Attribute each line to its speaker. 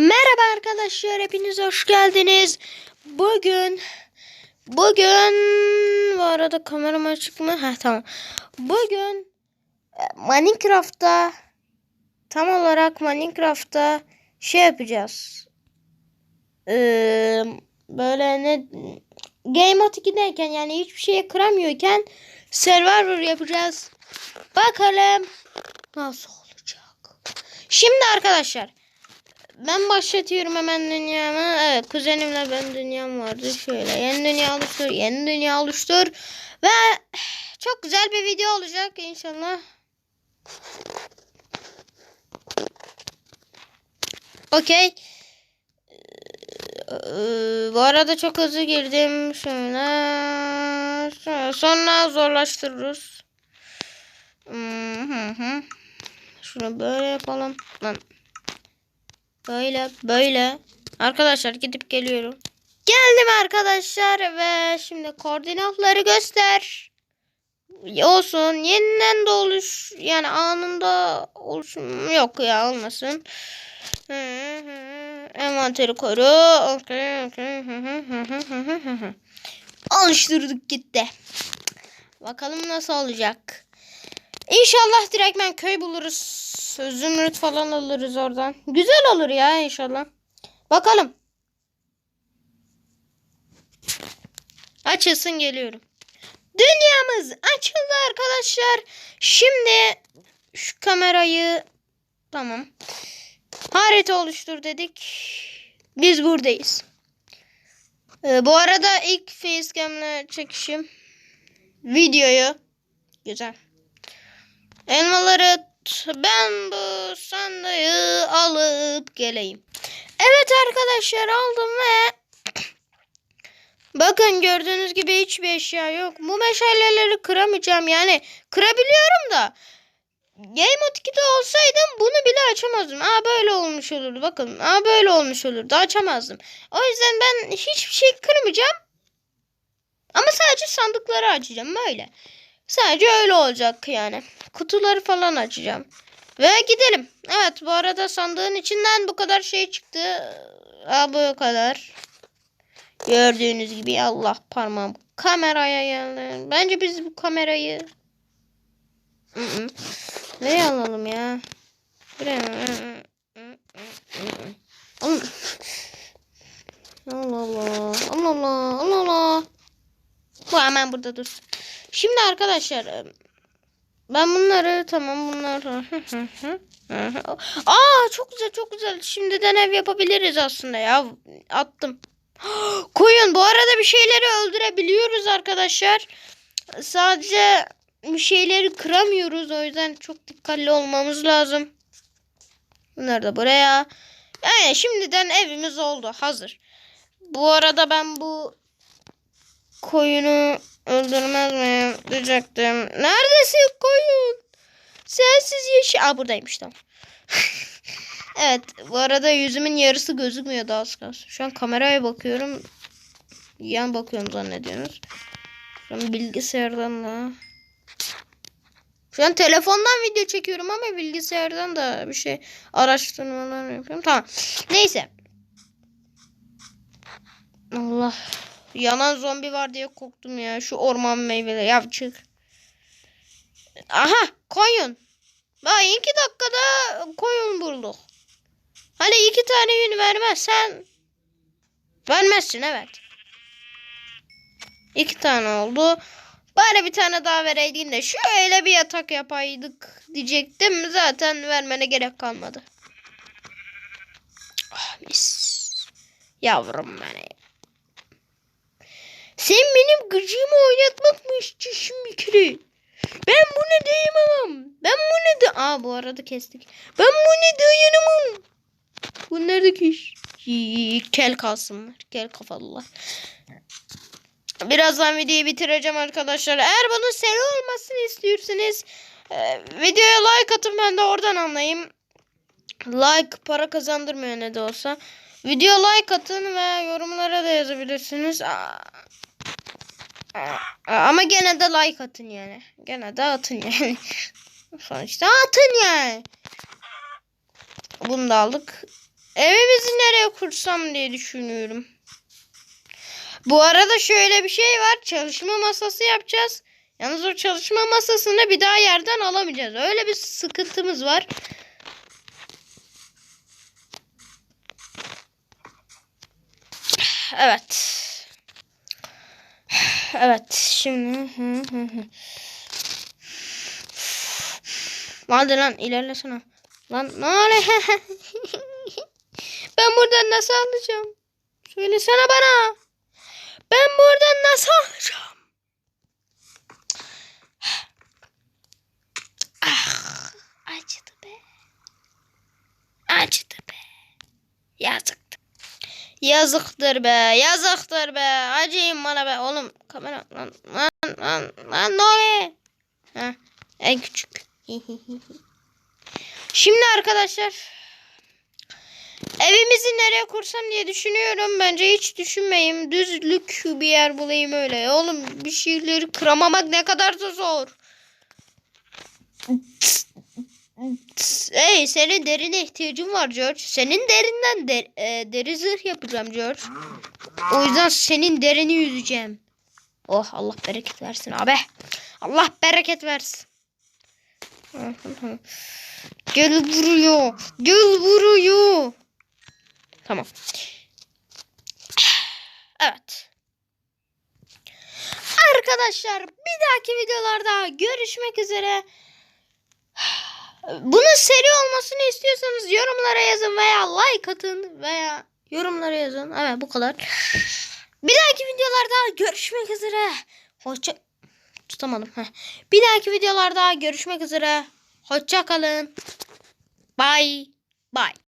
Speaker 1: Merhaba arkadaşlar hepiniz hoş geldiniz. Bugün bugün bu arada kameram açık mı? Ha tamam. Bugün e, Minecraft'ta tam olarak Minecraft'ta şey yapacağız. Ee, böyle ne Game Mode 2'deyken yani hiçbir şeye kıramıyorken Survivor yapacağız. Bakalım nasıl olacak. Şimdi arkadaşlar ben başlatıyorum hemen dünyamı. Evet kuzenimle ben dünyam vardı. Şöyle yeni dünya oluştur. Yeni dünya oluştur. Ve çok güzel bir video olacak inşallah. Okey. Ee, bu arada çok hızlı girdim. Şöyle. Sonra zorlaştırırız. Hı. Şunu böyle yapalım. Lan. Böyle böyle. Arkadaşlar gidip geliyorum. Geldim arkadaşlar ve şimdi koordinatları göster. Olsun. Yeniden de oluş yani anında oluşum yok ya olmasın. Hı. Envanteri koru. Alıştırdık gitti. Bakalım nasıl olacak. İnşallah direktmen köy buluruz. Zümrüt falan alırız oradan. Güzel olur ya inşallah. Bakalım. Açılsın geliyorum. Dünyamız açıldı arkadaşlar. Şimdi şu kamerayı tamam. Harita oluştur dedik. Biz buradayız. Ee, bu arada ilk facecam'le çekişim videoyu güzel. Elmaları ben bu sandığı alıp geleyim. Evet arkadaşlar aldım ve bakın gördüğünüz gibi hiçbir eşya yok. Bu meşaleleri kıramayacağım yani kırabiliyorum da Game Mode 2'de olsaydım bunu bile açamazdım. Aa böyle olmuş olurdu bakın. Aa böyle olmuş olurdu açamazdım. O yüzden ben hiçbir şey kırmayacağım. Ama sadece sandıkları açacağım böyle. Sadece öyle olacak yani. Kutuları falan açacağım. Ve gidelim. Evet bu arada sandığın içinden bu kadar şey çıktı. Aa, bu kadar. Gördüğünüz gibi Allah parmağım kameraya geldi. Bence biz bu kamerayı. Nereye alalım ya? Allah Allah. Allah Allah. Allah Allah. Bu hemen burada dur. Şimdi arkadaşlar ben bunları tamam bunlar. Aa çok güzel çok güzel. Şimdiden ev yapabiliriz aslında ya. Attım. Koyun bu arada bir şeyleri öldürebiliyoruz arkadaşlar. Sadece bir şeyleri kıramıyoruz. O yüzden çok dikkatli olmamız lazım. Bunlar da buraya. Yani şimdiden evimiz oldu. Hazır. Bu arada ben bu koyunu öldürmez miyim diyecektim. Neredesin koyun? Sensiz yeşil. Aa buradaymış tamam. evet bu arada yüzümün yarısı gözükmüyor daha az kalsın. Şu an kameraya bakıyorum. Yan bakıyorum zannediyorsunuz. Şu an bilgisayardan da. Şu an telefondan video çekiyorum ama bilgisayardan da bir şey araştırmalar yapıyorum. Tamam. Neyse. Allah. Yanan zombi var diye korktum ya. Şu orman meyveleri. Ya çık. Aha koyun. Bak iki dakikada koyun bulduk. Hani iki tane yün vermezsen vermezsin evet. İki tane oldu. Bari bir tane daha vereydin de şöyle bir yatak yapaydık diyecektim. Zaten vermene gerek kalmadı. Oh, mis. Yavrum benim. Sen benim gıcığımı oynatmak mı istiyorsun bir kere? Ben bunu dayamam. Ben bunu da... Aa bu arada kestik. Ben bunu dayanamam. Bunlar da kiş. Kel kalsınlar. Kel kafalılar. Birazdan videoyu bitireceğim arkadaşlar. Eğer bunun seri olmasını istiyorsanız e, videoya like atın ben de oradan anlayayım. Like para kazandırmıyor ne de olsa. Video like atın ve yorumlara da yazabilirsiniz. Aa, ama gene de like atın yani. Gene de atın yani. Sonuçta atın yani. Bunu da aldık. Evimizi nereye kursam diye düşünüyorum. Bu arada şöyle bir şey var. Çalışma masası yapacağız. Yalnız o çalışma masasını bir daha yerden alamayacağız. Öyle bir sıkıntımız var. Evet. Evet. Şimdi. Hadi lan ilerlesene. Lan ne oluyor? ben buradan nasıl alacağım? Söylesene bana. Ben buradan nasıl alacağım? Ah, acıdı be. Acıdı be. Yazıktır. Yazıktır be. Yazıktır be. Acıyın bana be. Oğlum kamera lan lan lan lan oluyor? Ha, en küçük. Şimdi arkadaşlar evimizi nereye kursam diye düşünüyorum. Bence hiç düşünmeyeyim. Düzlük bir yer bulayım öyle. Oğlum bir şeyleri kıramamak ne kadar da zor. Hey senin derine ihtiyacın var George. Senin derinden der, e, deri zırh yapacağım George. O yüzden senin derini yüzeceğim. Oh Allah bereket versin abi. Allah bereket versin. Gel buraya. Gel buraya. Tamam. Evet. Arkadaşlar bir dahaki videolarda görüşmek üzere. Bunun seri olmasını istiyorsanız yorumlara yazın veya like atın veya yorumlara yazın. Evet bu kadar. Bir dahaki videolarda görüşmek üzere. Hoşça tutamadım. Heh. Bir dahaki videolarda görüşmek üzere. Hoşça kalın. Bye. Bye.